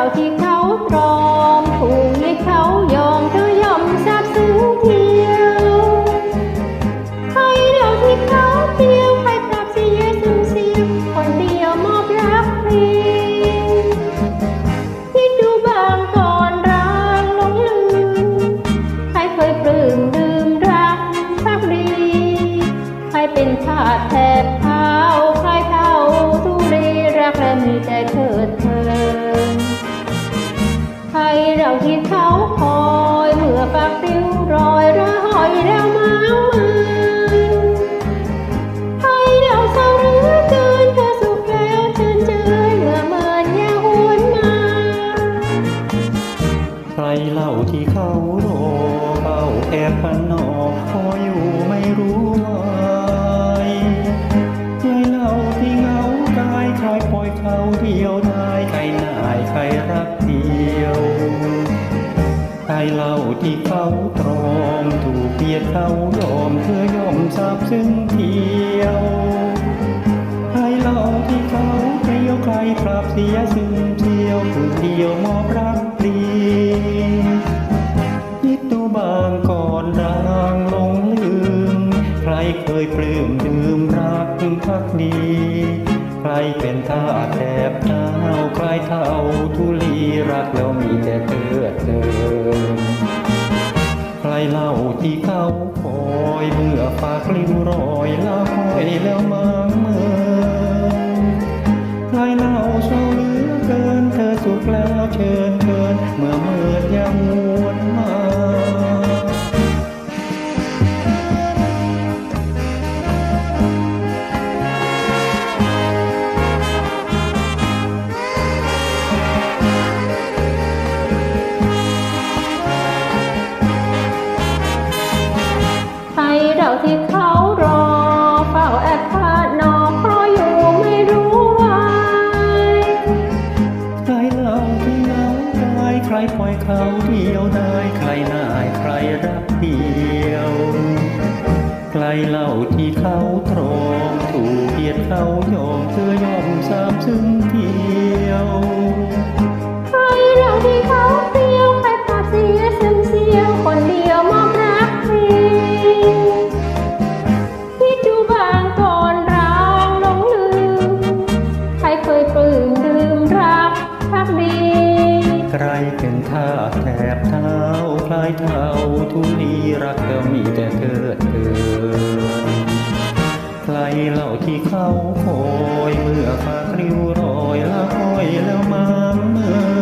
าวที่เขาตรองผูกให้เขายอมเธอยอมทราบซึ้งเที่ยวใครเดียวที่เขาเที่ยวใครปรับเสียซึมเสียคนเดียวมอบรักเพียงคิดดูบางก่อนร้างหลงลืมใครเคยปลื้มลืมรักพักดีใครเป็นทาสแทบเท้าใครเท่าทุเรียรักและมีใจเถิเธอ เราที่เขาคอยเมื่อปากริ้วรอยระหอยเราเมามือให้เราเศร้าเหลือเกินเธอสุขแล้วเชิญเจยเมื่อเมินยาหวนมาใครเล่าที่เขารอเฝ้าแอบพันนอคอยอยู่ไม่รู้วายใครเล่าที่เหงากายใครปล่อยเขาเดียว ใครเล่าที่เขาตรอมถูกเบียดเขายอมเธอยอมทราบซึ้งเทียวใครเล่าที่เขาเกลียวใครปรับเสียซึมเทียวผู้เดียวมอบรักปลีคิดดูบางก่อนรางลงลืม ใครเคยปลื้มดื่มรักพักดีใครเป็นท่าแทบเท้าใครเท่าทุลีรักแล้วมีแต่เธอเธอ ใครเล่าที่เขาคอยเมื่อฝากลิ้วรอยละหอยแล้วมาเมื่อใครเล่าเศร้าเหลือเกิน เธอสุขแล้วเชิญเชิญเมื่อเมื่อยังวนมา ที่เขารอเฝ้าแอบพานอกเพราะอยู่ไม่รู้วายใครเล่าที่เหงาได้ใครปล่อยเขาเดียวได้ใครนายใครรักเดียวใครเล่าที่เขาตรอมถูกเกียดเขายอมเธอยอมสามซึ้งเทียวให้เราที่เขา แอบเท้าคลายเท้าทุ่นี้รักเธอมีแต่เธอเธอใครเล่าที่เขาคอยเมื่อฟ้าคริ้วรอยละคอยแล้วมาเมื่อ